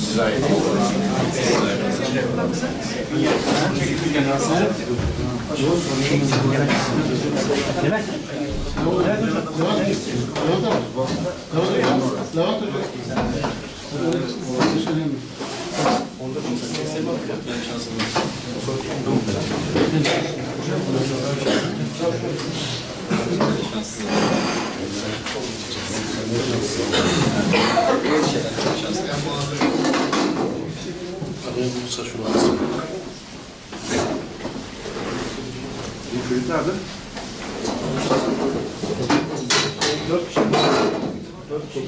Size ait. Thank you. Çocuk nerede? Dört kişi. Dört kişi.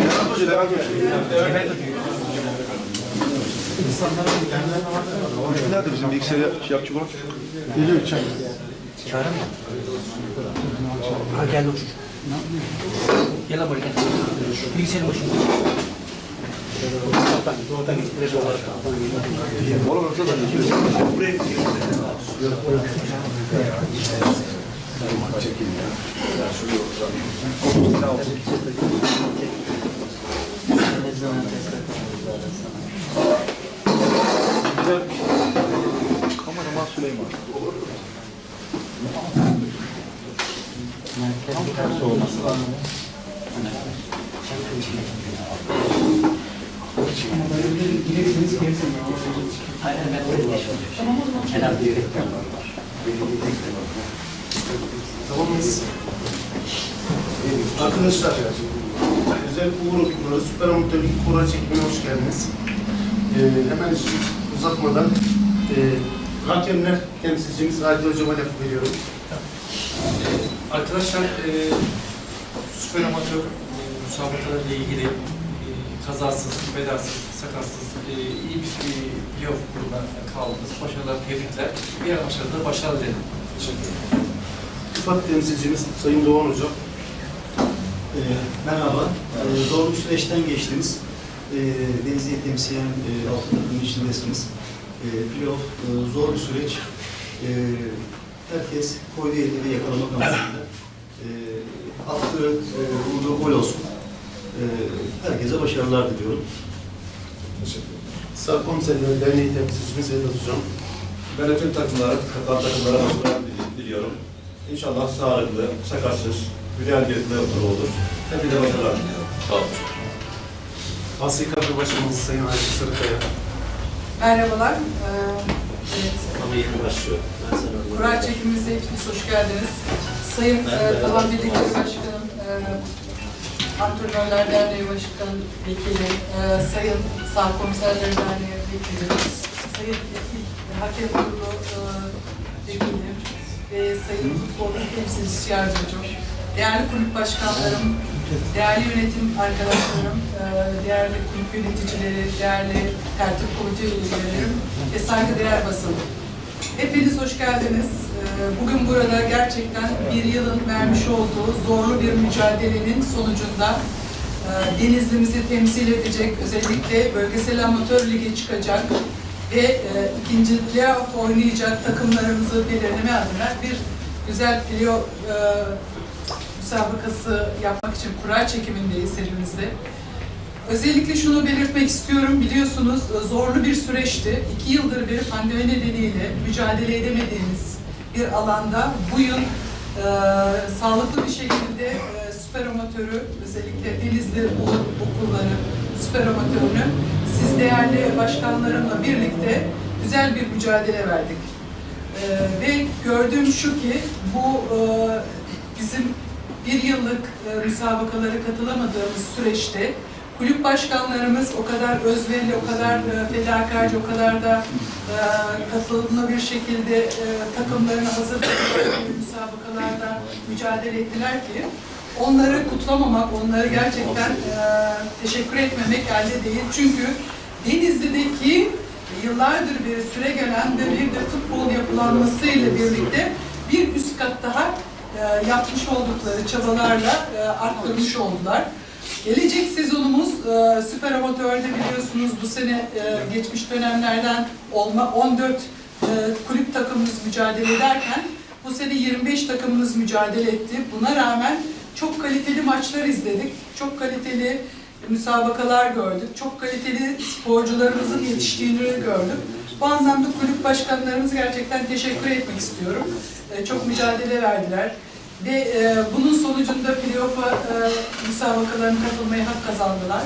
Levent Hoca, Levent Hoca. Çocuk nerede bizim bilgisayarı şey yapacak olan? Geliyor içeride. Çağırın mı? Ha geldi o çocuk. Gel lan buraya gel. Bilgisayarın başında. Oğlum ortada da Buraya Güzel bir şey. Kameraman Süleyman. Arkadaşlar, özel Uğur Okulları Süper ilk kura çekimine hoş geldiniz. Ee, hemen uzatmadan e, hakemler temsilcimiz Adil Hocam'a laf veriyorum. Arkadaşlar e, süper amatör e, müsabakalarıyla ilgili e, kazasız, belasız, sakatsız e, iyi bir e, playoff grubuna kaldınız. Başarılar, tebrikler. Diğer da başarılar dilerim. Teşekkür ederim. Ufak temsilcimiz Sayın Doğan Hocam. Ee, Merhaba. Ee, Doğru bir süreçten geçtiniz. Ee, Denizli'yi temsilen e, altı takımın içindesiniz. Ee, Playoff e, zor bir süreç. Ee, herkes koyduğu elleri yakalamak amacıyla e, attığı, e, vurduğu gol olsun. Ee, herkese başarılar diliyorum. Sağ Komiserler Derneği temsilcimiz Vedat Hocam. Ben de tüm takımlara, katılan takımlara başarılar diliyorum. İnşallah sağlıklı, sakatsız, güzel bir playoff'lar olur. Hepinize başarılar diliyorum. Sağ olun. Asya Kadro Başkanımız Sayın Ayşe Sarıkaya. Merhabalar. Ee, evet, Ama yeni başlıyor. Ben sana çekimimize hepiniz hoş geldiniz. Sayın e, Taban Birlikleri Başkanım, e, Antrenörler Derneği Başkanı Vekili, e, Sayın Sağ Komiserler Derneği Vekili, Sayın Vekil, Hakem Kurulu e, Vekili ve Sayın Futbol Temsilcisi Yardımcım, değerli kulüp başkanlarım, değerli yönetim arkadaşlarım, e, değerli yöneticileri, değerli tertip komite üyelerim ve saygıdeğer basın. Hepiniz hoş geldiniz. Ee, Bugün burada gerçekten bir yılın vermiş olduğu zorlu bir mücadelenin sonucunda e, Denizli'mizi temsil edecek, özellikle bölgesel amatör lige çıkacak ve e, ikinci playoff oynayacak takımlarımızı belirleme adına bir güzel playoff e, müsabakası yapmak için kura çekimindeyiz elimizde. Özellikle şunu belirtmek istiyorum. Biliyorsunuz e, zorlu bir süreçti. İki yıldır bir pandemi nedeniyle mücadele edemediğimiz bir alanda bu yıl e, sağlıklı bir şekilde e, süper amatörü, özellikle Denizli Okulları süper amatörünü siz değerli başkanlarımla birlikte güzel bir mücadele verdik. E, ve gördüğüm şu ki bu e, bizim bir yıllık e, müsabakalara katılamadığımız süreçte kulüp başkanlarımız o kadar özverili, o kadar e, fedakarca, o kadar da e, katılımlı bir şekilde e, takımlarını hazırladık müsabakalarda mücadele ettiler ki onları kutlamamak, onları gerçekten teşekkür etmemek elde değil. Çünkü Denizli'deki yıllardır bir süre gelen ve bir de futbol yapılanmasıyla birlikte bir üst kat daha yapmış oldukları çabalarla arttırmış oldular. Gelecek sezonumuz e, Süper Amatör'de biliyorsunuz bu sene e, geçmiş dönemlerden olma 14 e, kulüp takımımız mücadele ederken Bu sene 25 takımımız mücadele etti. Buna rağmen çok kaliteli maçlar izledik. Çok kaliteli müsabakalar gördük. Çok kaliteli sporcularımızın yetiştiğini gördük. Bu anlamda kulüp başkanlarımız gerçekten teşekkür etmek istiyorum. Ee, Çok mücadele verdiler. Ve e, bunun sonucunda playoff'a e, müsabakalarına katılmaya hak kazandılar.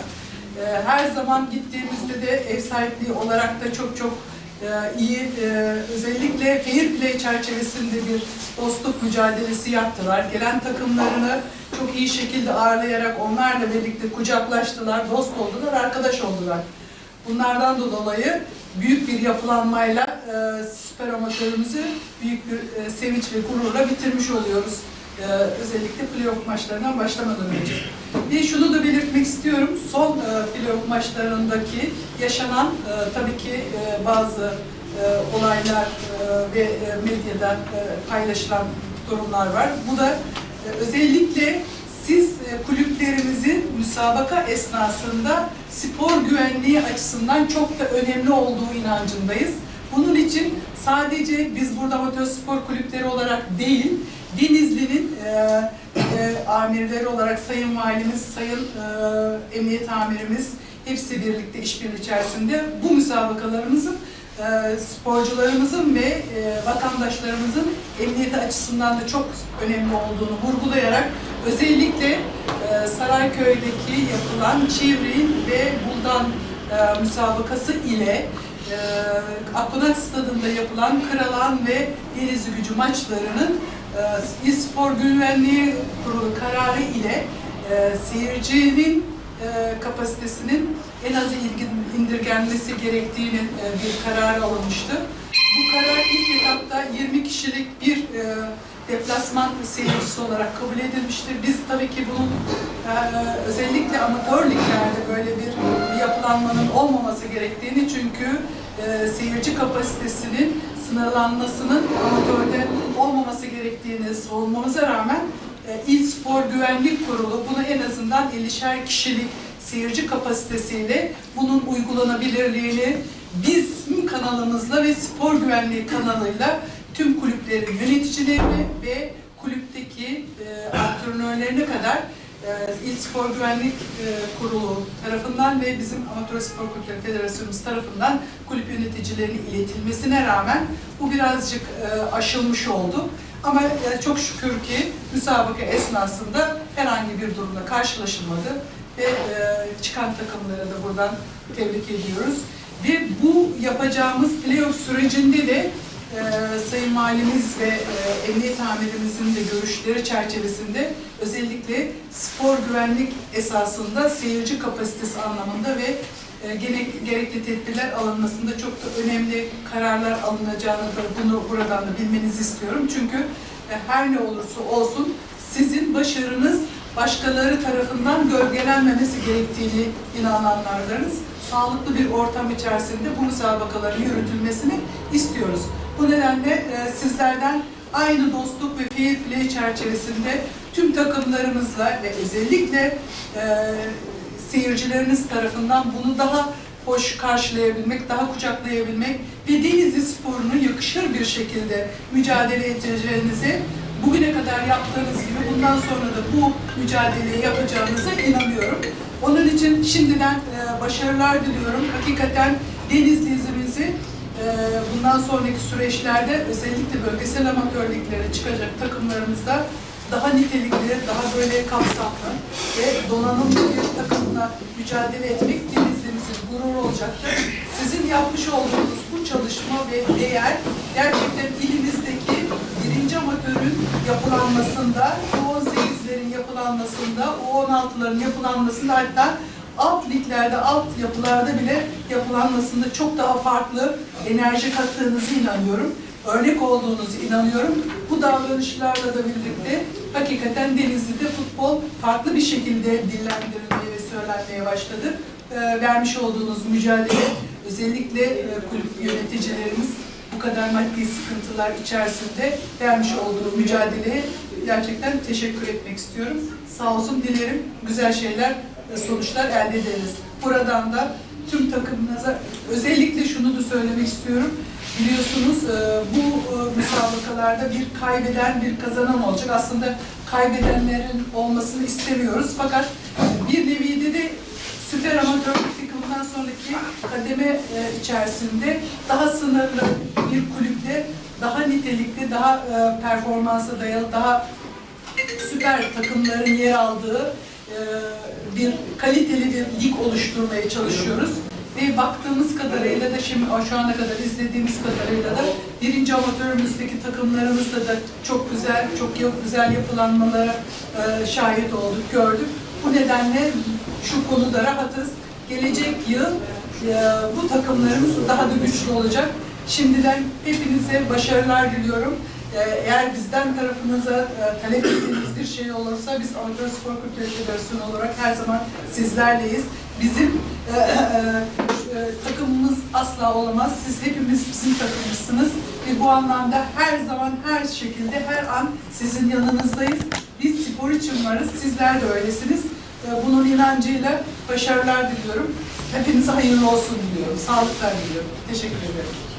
E, her zaman gittiğimizde de ev sahipliği olarak da çok çok e, iyi, e, özellikle fair play çerçevesinde bir dostluk mücadelesi yaptılar. Gelen takımlarını çok iyi şekilde ağırlayarak onlarla birlikte kucaklaştılar, dost oldular, arkadaş oldular. Bunlardan da dolayı büyük bir yapılanmayla e, süper amatörümüzü büyük bir e, sevinç ve gururla bitirmiş oluyoruz. E, özellikle playoff maçlarından başlamadan önce. Ve şunu da belirtmek istiyorum. Son e, playoff maçlarındaki yaşanan e, tabii ki e, bazı e, olaylar e, ve e, medyada e, paylaşılan durumlar var. Bu da e, özellikle siz e, kulüplerimizin müsabaka esnasında spor güvenliği açısından çok da önemli olduğu inancındayız. Bunun için sadece biz burada amatör spor kulüpleri olarak değil, Denizli'nin e, e, amirleri olarak Sayın Valimiz, Sayın e, Emniyet Amirimiz hepsi birlikte işbirliği içerisinde bu müsabakalarımızın e, sporcularımızın ve e, vatandaşlarımızın emniyeti açısından da çok önemli olduğunu vurgulayarak özellikle e, Sarayköy'deki yapılan Çivrin ve Buldan e, müsabakası ile e, Akkonak Stadı'nda yapılan Karalan ve Denizli Gücü maçlarının e, İl Spor Güvenliği Kurulu kararı ile e, seyircinin e, kapasitesinin en az ilgi- indirgenmesi gerektiğinin e, bir karar alınmıştı. Bu karar ilk etapta 20 kişilik bir e, deplasman seyircisi olarak kabul edilmiştir. Biz tabii ki bunun e, özellikle amatör liglerde böyle bir yapılanmanın olmaması gerektiğini çünkü e, seyirci kapasitesinin sınırlanmasının amatörde olmaması gerektiğini savunmamıza rağmen e, İl Spor Güvenlik Kurulu bunu en azından 50'şer kişilik seyirci kapasitesiyle bunun uygulanabilirliğini bizim kanalımızla ve spor güvenliği kanalıyla tüm kulüplerin yöneticilerine ve kulüpteki e, antrenörlerine kadar İl Spor Güvenlik e, Kurulu tarafından ve bizim Amatör Spor Kulüpleri Federasyonumuz tarafından kulüp yöneticilerine iletilmesine rağmen bu birazcık e, aşılmış oldu. Ama e, çok şükür ki müsabaka esnasında herhangi bir durumla karşılaşılmadı ve çıkan takımları da buradan tebrik ediyoruz. Ve bu yapacağımız playoff sürecinde de e, Sayın Valimiz ve e, Emniyet Amirimizin de görüşleri çerçevesinde özellikle spor güvenlik esasında seyirci kapasitesi anlamında ve e, gene, gerekli tedbirler alınmasında çok da önemli kararlar alınacağını da bunu buradan da bilmenizi istiyorum. Çünkü e, her ne olursa olsun sizin başarınız başkaları tarafından gölgelenmemesi gerektiğini inananlardanız. Sağlıklı bir ortam içerisinde bu müsabakaların yürütülmesini istiyoruz. Bu nedenle e, sizlerden aynı dostluk ve fair play çerçevesinde tüm takımlarımızla ve özellikle e, seyircileriniz tarafından bunu daha hoş karşılayabilmek, daha kucaklayabilmek ve Denizli sporunu yakışır bir şekilde mücadele edeceğinize bugüne kadar yaptığınız gibi bundan sonra da bu mücadeleyi yapacağınıza inanıyorum. Onun için şimdiden e, başarılar diliyorum. Hakikaten Denizli'mizi bundan sonraki süreçlerde özellikle bölgesel amatörlüklere çıkacak takımlarımızda daha nitelikli, daha böyle kapsamlı ve donanımlı bir takımla mücadele etmek Denizli'mizin gururu olacaktır. Sizin yapmış olduğunuz bu çalışma ve değer gerçekten ilimizdeki birinci amatörün yapılanmasında, U18'lerin yapılanmasında, U16'ların yapılanmasında hatta alt liglerde, alt yapılarda bile yapılanmasında çok daha farklı enerji kattığınızı inanıyorum. Örnek olduğunuzu inanıyorum. Bu davranışlarla da birlikte hakikaten Denizli'de futbol farklı bir şekilde dillendirilmeye ve söylenmeye başladı. Ee, vermiş olduğunuz mücadele, özellikle e, kulüp yöneticilerimiz bu kadar maddi sıkıntılar içerisinde vermiş olduğu mücadeleye gerçekten teşekkür etmek istiyorum. Sağ olsun dilerim güzel şeyler, e, sonuçlar elde ederiz. Buradan da tüm takımınıza özellikle şunu da söylemek istiyorum. Biliyorsunuz e, bu e, müsabakalarda bir kaybeden bir kazanan olacak. Aslında kaybedenlerin olmasını istemiyoruz. Fakat bir nevi de süper amatörlük takımından sonraki kademe e, içerisinde daha sınırlı bir kulüpte daha nitelikli, daha performansa dayalı, daha süper takımların yer aldığı bir kaliteli bir lig oluşturmaya çalışıyoruz. Ve baktığımız kadarıyla da şimdi şu ana kadar izlediğimiz kadarıyla da birinci amatörümüzdeki takımlarımızda da çok güzel, çok güzel yapılanmalara e, şahit olduk, gördük. Bu nedenle şu konuda rahatız. Gelecek yıl e, bu takımlarımız daha da güçlü olacak. Şimdiden hepinize başarılar diliyorum. Ee, Eğer bizden tarafınıza e, talep ettiğiniz bir şey olursa biz Amatör Spor Kulüpleri Federasyonu olarak her zaman sizlerleyiz. Bizim e, e, takımımız asla olamaz. Siz hepimiz bizim takımımızsınız ve bu anlamda her zaman her şekilde her an sizin yanınızdayız. Biz spor için varız. Sizler de öylesiniz. Bunun inancıyla başarılar diliyorum. Hepinize hayırlı olsun diliyorum. Sağlıklar diliyorum. Teşekkür ederim.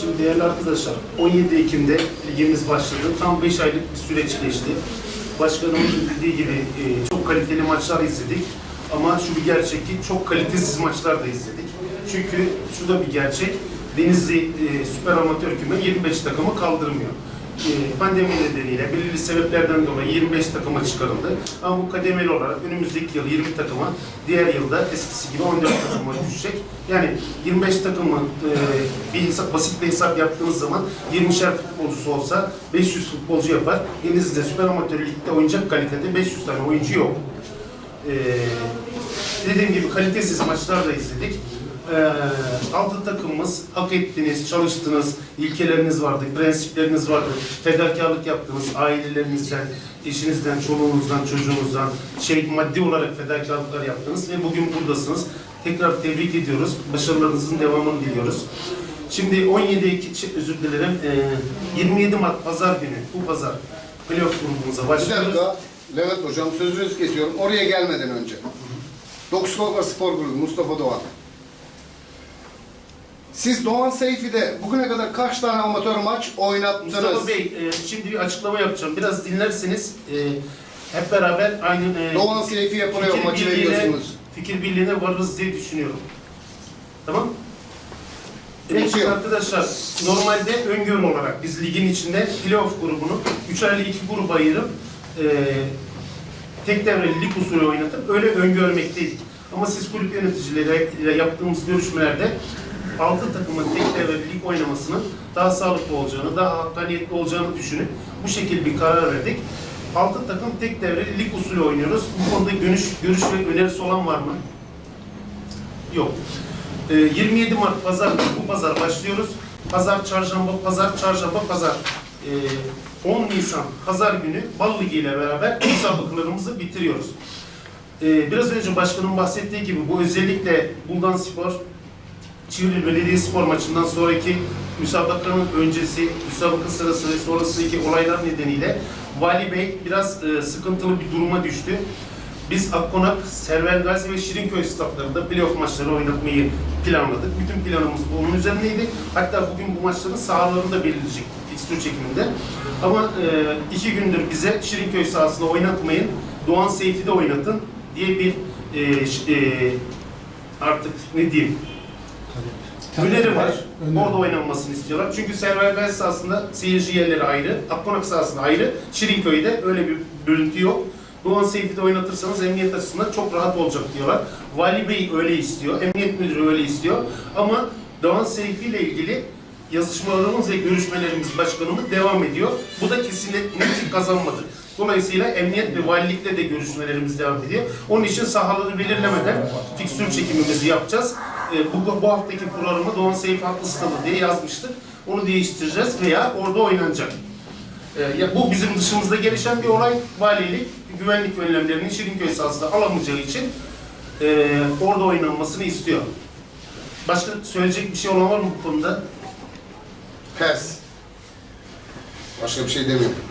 Şimdi değerli arkadaşlar, 17 Ekim'de ligimiz başladı. Tam 5 aylık bir süreç geçti. Başkanımızın dediği gibi e, çok kaliteli maçlar izledik. Ama şu bir gerçek ki çok kalitesiz maçlar da izledik. Çünkü şu da bir gerçek. Denizli e, Süper Amatör Küme 25 takımı kaldırmıyor. E, pandemi nedeniyle belirli sebeplerden dolayı 25 takıma çıkarıldı. Ama bu kademeli olarak önümüzdeki yıl 20 takıma, diğer yılda eskisi gibi 14 takıma düşecek. Yani 25 takımı e, bir hesap, basit bir hesap yaptığınız zaman 20'şer futbolcusu olsa 500 futbolcu yapar. Denizli'de Süper Amatör Lig'de oynayacak kalitede 500 tane oyuncu yok. Ee, dediğim gibi kalitesiz maçlar da izledik. Ee, altı takımımız hak ettiniz, çalıştınız, ilkeleriniz vardı, prensipleriniz vardı, fedakarlık yaptınız ailelerinizden, eşinizden, çoluğunuzdan, çocuğunuzdan, şey maddi olarak fedakarlıklar yaptınız ve bugün buradasınız. Tekrar tebrik ediyoruz, başarılarınızın devamını diliyoruz. Şimdi 17 Ekim, özür dilerim, ee, 27 Mart Pazar günü, bu pazar playoff grubumuza Bir başlıyoruz. dakika. Levent Hocam sözünüzü kesiyorum. Oraya gelmeden önce. Dokuz Kolkar Spor Grubu Mustafa Doğan. Siz Doğan Seyfi'de bugüne kadar kaç tane amatör maç oynattınız? Mustafa Bey, e, şimdi bir açıklama yapacağım. Biraz dinlerseniz e, hep beraber aynı e, Doğan Seyfi'ye buraya fikir maçı birliğine- veriyorsunuz. Fikir birliğine varırız diye düşünüyorum. Tamam? Evet arkadaşlar, normalde öngörü olarak biz ligin içinde playoff grubunu üç ayrı iki gruba ayırıp e, tek devreli lig usulü oynatıp öyle öngörmekteydik. Ama siz kulüp yöneticileriyle yaptığımız görüşmelerde altı takımın tek devreli lig oynamasının daha sağlıklı olacağını, daha hakkaniyetli olacağını düşünüp bu şekilde bir karar verdik. Altı takım tek devreli lig usulü oynuyoruz. Bu konuda görüş, görüş ve önerisi olan var mı? Yok. Ee, 27 Mart pazar bu pazar başlıyoruz. Pazar, çarşamba, pazar, çarşamba, pazar. Ee, 10 Nisan pazar günü Bal Ligi ile beraber müsabakalarımızı bitiriyoruz. Ee, biraz önce başkanın bahsettiği gibi bu özellikle Buldan Spor, Çivril Belediyespor maçından sonraki müsabakanın öncesi, müsabaka sırası ve sonrasındaki olaylar nedeniyle Vali Bey biraz e, sıkıntılı bir duruma düştü. Biz Akkonak, Server Gazi ve Şirinköy statlarında playoff maçları oynatmayı planladık. Bütün planımız onun üzerineydi. Hatta bugün bu maçların sahalarını da belirleyecek fikstür çekiminde. Ama e, iki gündür bize Şirinköy sahasında oynatmayın, Doğan Seyfi'de oynatın diye bir e, e, artık ne diyeyim öneri var. Orada oynanmasını istiyorlar. Çünkü Server Gazi sahasında seyirci yerleri ayrı, Akkonak sahasında ayrı, Şirinköy'de öyle bir bölüntü yok. Doğan Seyfi'de oynatırsanız emniyet açısından çok rahat olacak diyorlar. Vali Bey öyle istiyor, emniyet müdürü öyle istiyor. Ama Doğan Seyfi ile ilgili yazışmalarımız ve görüşmelerimiz başkanımız devam ediyor. Bu da kesinlikle kazanmadı. Dolayısıyla emniyet ve valilikle de görüşmelerimiz devam ediyor. Onun için sahaları belirlemeden fikstür çekimimizi yapacağız. Ee, bu, bu haftaki programı Doğan Seyfi Haklı Stadı diye yazmıştık. Onu değiştireceğiz veya orada oynanacak. Ya bu bizim dışımızda gelişen bir olay. Valilik güvenlik önlemlerini Şirinköy sahasında alamayacağı için e, orada oynanmasını istiyor. Başka söyleyecek bir şey olan var mı bu konuda? Pes. Başka bir şey demiyorum.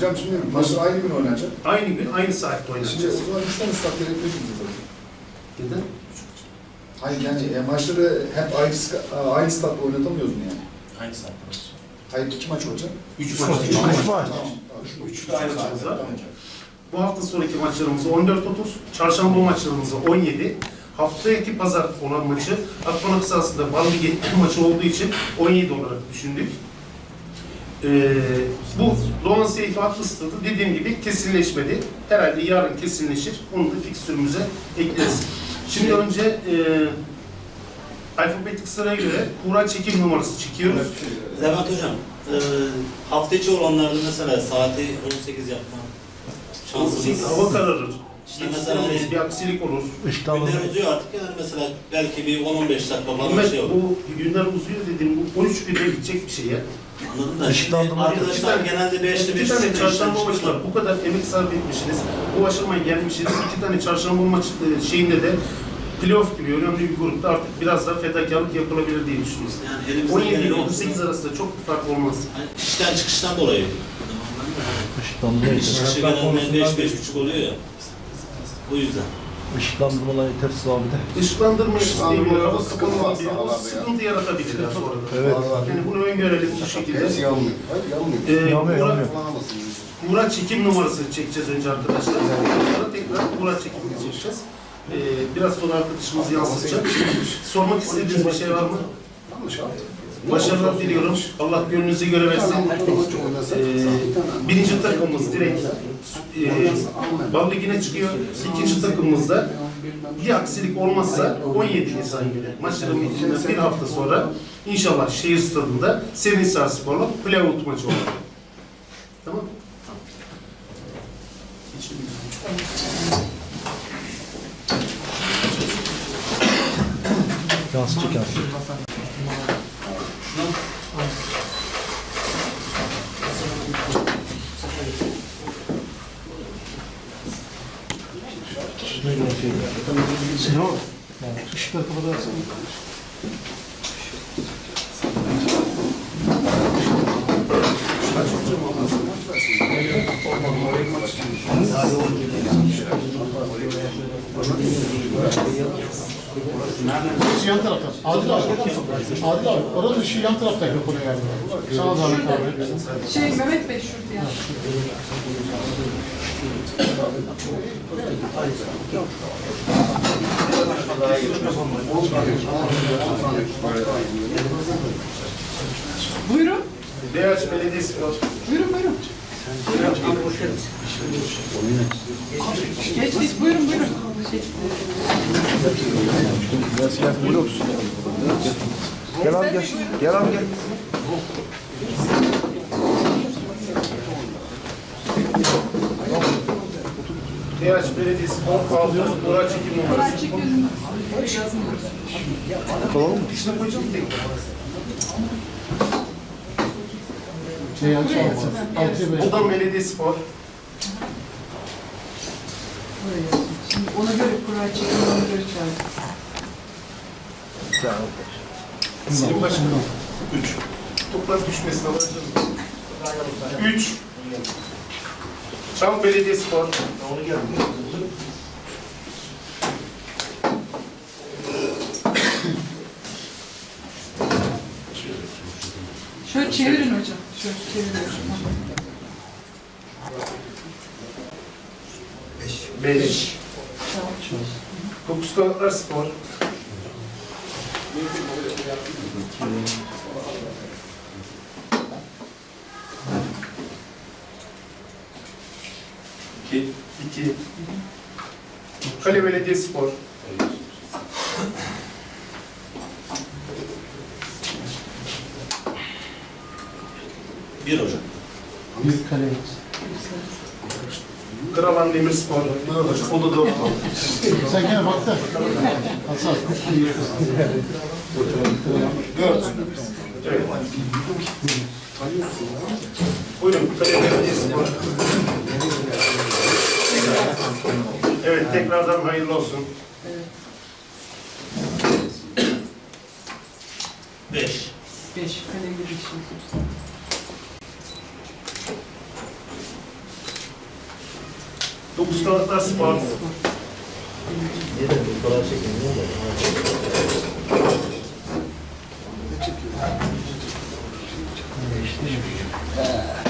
Hocam şimdi maçlar aynı gün oynanacak. Aynı gün, aynı saatte Şimdi oynanacağız. o zaman üç tane stat gerekli mi zaten? Neden? Hayır yani e, maçları hep aynı, aynı statta oynatamıyoruz mu yani? Aynı saatte. Hayır iki maç olacak. Üç maç. Üç maç. Tamam. Üç maçımız var. Bu hafta sonraki maçlarımız 14.30, çarşamba maçlarımız 17. Haftaki pazar olan maçı Akbana kısasında Bal Ligi maçı olduğu için 17 olarak düşündük. Ee, bu Doğan Seyfi Atlı Stadı dediğim gibi kesinleşmedi. Herhalde yarın kesinleşir. Onu da fikstürümüze ekleriz. Şimdi önce e, alfabetik sıraya göre kura çekim numarası çekiyoruz. Levent Hocam, e, hafta içi olanlarda mesela saati 18 yapma şansımız. Hava kararır. İşte mesela bir aksilik olur. günler uzuyor artık yani mesela belki bir 10-15 dakika falan bir şey olur. bu günler uzuyor dediğim bu 13 günde bitecek bir şey ya. Anladın da şimdi arkadaşlar genelde 5'te 5 İki tane çarşamba maçı var. Bu kadar emek sarf etmişsiniz. Bu aşamaya gelmişsiniz. İki tane çarşamba maçı e, şeyinde de playoff gibi önemli bir grupta artık biraz daha fedakarlık yapılabilir diye düşünüyoruz. Yani elimizde 17 geleni ile olsun. 18 arasında çok bir fark olmaz. Hani işten çıkıştan dolayı. İş çıkışı genelde 5-5.30 oluyor ya. O yüzden. Işıklandırmalar yetersiz abi de. İstemiyor. Hava sıkıntı var sahalarda sıkıntı yaratabilir ya sonra. Evet. Yani bunu öngörelim bu şekilde. Hepsi yanmıyor. Hayır yanmıyor. Ee, Yanmıyor, Murat- yanmıyor. Kura çekim numarası çekeceğiz önce arkadaşlar. Sonra tekrar kura çekimini çekeceğiz. Ee, biraz sonra arkadaşımız yansıtacak. Sormak istediğiniz bir şey var mı? Yanlış abi. Başarılar diliyorum. Allah gönlünüze göre versin. Ee, birinci takımımız direkt e, Bal Ligi'ne çıkıyor. İkinci takımımız da bir aksilik olmazsa 17 Nisan günü maçların bitiminden bir hafta sonra inşallah şehir stadında Sevinçsar Spor'la playout maçı olur. Tamam mı? Yansıtacak yansıtacak. Sinan, ışıkları kapatırsın. Şu yan tarafta. Adil abi. Adil abi. Oranın ışığı yan tarafta yapılıyor yani. Sana zahmet abi. Şey Mehmet Bey şurada ya. Buyurun. Beyaz Belediyespor. Buyurun buyurun. Geç geç buyurun buyurun. Gel abi gel. Gel abi gel. Kaldı. Kura çekim numarası. Kura çekim yazmıyoruz. Kalalım mı? İçine koyacağım mı tekrar? Şey tarafta. Altıya beş. Odan Belediyespor. Ona göre kura çekim ona göre çağır. Selim Başkanım. Üç. Toplar düşmesin alacağım. Üç. Çam Belediyespor. Onu geldi. Şöyle çevirin hocam. Şöyle çevirin. Beş. Dokuz Kanatlar Spor. Kale Belediyespor. Bir hocam. Bir kale. Kralan Demirspor. O da dört. Sen gene bak da. Hasan. Dört. Evet. Buyurun, Kale Belediyespor. Tekrardan hayırlı olsun. Beş. Beş. Kaleye girdik şimdi. Dokuz kalıklar spor. Yine bir kolay çekin. Ne oldu? Ne çekiyor? Ne şey. işleşmiyor?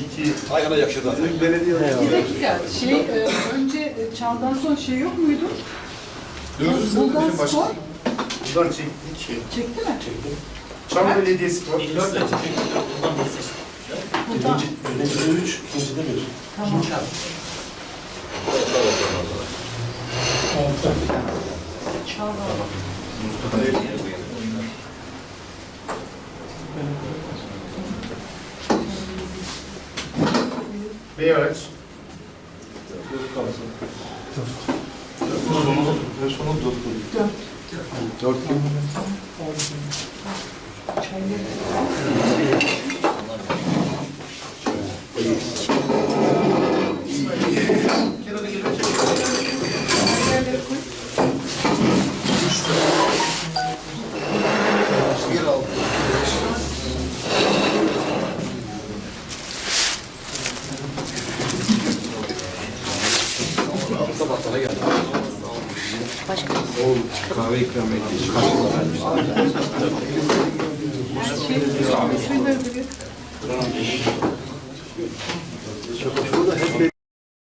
İki ayağına yakışır zaten. Belediye Bir dakika, şey, e, önce e, çandan son şey yok muydu? Dördüncü sınıfta Buldan bizim başka. spor Buradan çektik ki. çekti mi? Çam Belediyesi var. Dört de çektik. Buradan bir seçtik. Buradan. Birinci, birincide üç, ikincide bir. Tamam. Çağla. Mustafa Belediye bu yani. meia hora antes. Dört yıl. Dört yıl. Oğul kahve ikram ettiği için. Kahve.